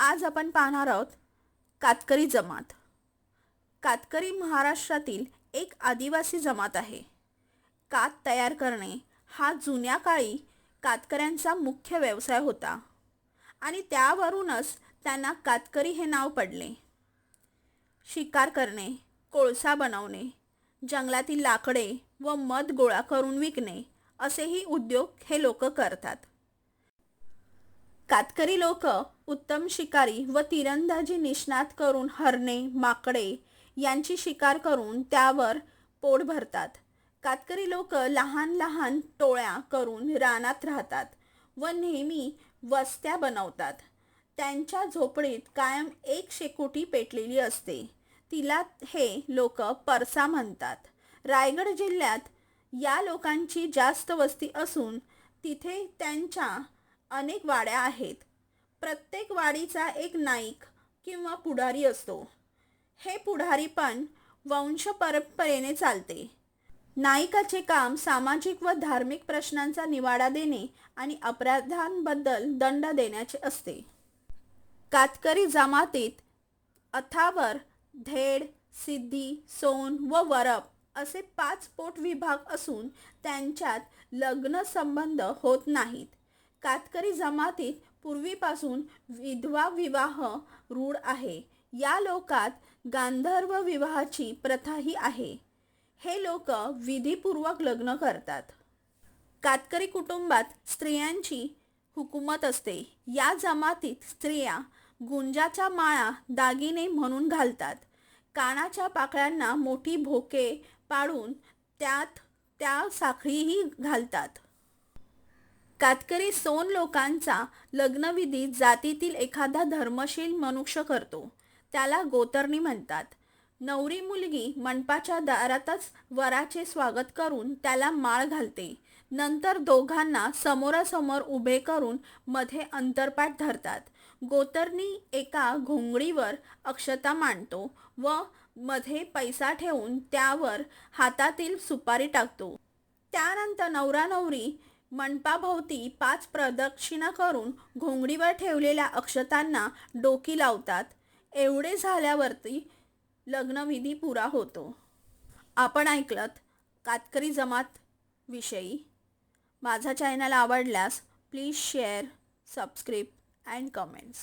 आज आपण पाहणार आहोत कातकरी जमात. कातकरी महाराष्ट्रातील एक आदिवासी जमात आहे. कात तयार करणे हा जुन्या काळी कातकऱ्यांचा मुख्य व्यवसाय होता आणि त्यावरूनच त्यांना कातकरी हे नाव पडले. शिकार करणे कोळसा बनवणे जंगलातील लाकडे व मध गोळा करून विकणे असेही उद्योग हे लोक करतात. कातकरी लोक उत्तम शिकारी व तिरंदाजी निष्णात करून हरणे माकडे यांची शिकार करून त्यावर पोट भरतात. कातकरी लोक लहान लहान टोळ्या करून रानात राहतात व नेहमी वस्त्या बनवतात. त्यांच्या झोपडीत कायम एक शेकोटी पेटलेली असते. तिला हे लोक परसा म्हणतात. रायगड जिल्ह्यात या लोकांची जास्त वस्ती असून तिथे त्यांच्या अनेक वाड्या आहेत. प्रत्येक वाडीचा एक नाईक किंवा पुढारी असतो. हे पुढारी पण वंश परंपरेने चालते. नायिकाचे काम सामाजिक व धार्मिक प्रश्नांचा निवाडा देणे आणि अपराधांबद्दल दंड देण्याचे असते. कातकरी जमातीत अथावर धेड सिद्धी सोन व वरप असे पाच पोट विभाग असून त्यांच्यात लग्न संबंध होत नाहीत. कातकरी जमातीत पूर्वीपासून विधवा विवाह रूढ आहे. या लोकात गांधर्व विवाहाची प्रथाही आहे. हे लोक विधीपूर्वक लग्न करतात. कातकरी कुटुंबात स्त्रियांची हुकूमत असते. या जमातीत स्त्रिया गुंजाच्या माळा दागिने म्हणून घालतात. कानाच्या पाकळ्यांना मोठी भोके पाडून त्यात त्या साखळीही घालतात. कातकरी सोन लोकांचा लग्नविधी जातीतील एखादा धर्मशील मनुष्य करतो. त्याला गोतरणी म्हणतात. नवरी मुलगी मंडपाच्या दारातच वराचे स्वागत करून त्याला माळ घालते. नंतर दोघांना समोरासमोर उभे करून मध्ये अंतरपाठ धरतात. गोतरणी एका घोंगडीवर अक्षता मांडतो व मध्ये पैसा ठेवून त्यावर हातातील सुपारी टाकतो. त्यानंतर नवरा नवरी मंडपाभोवती पाच प्रदक्षिणा करून घोंगडीवर ठेवलेल्या अक्षतांना डोकी लावतात. एवढे झाल्यावरती लग्नविधी पुरा होतो. आपण ऐकलत कातकरी जमात विषयी. माझा चॅनल आवडल्यास please share subscribe and comments.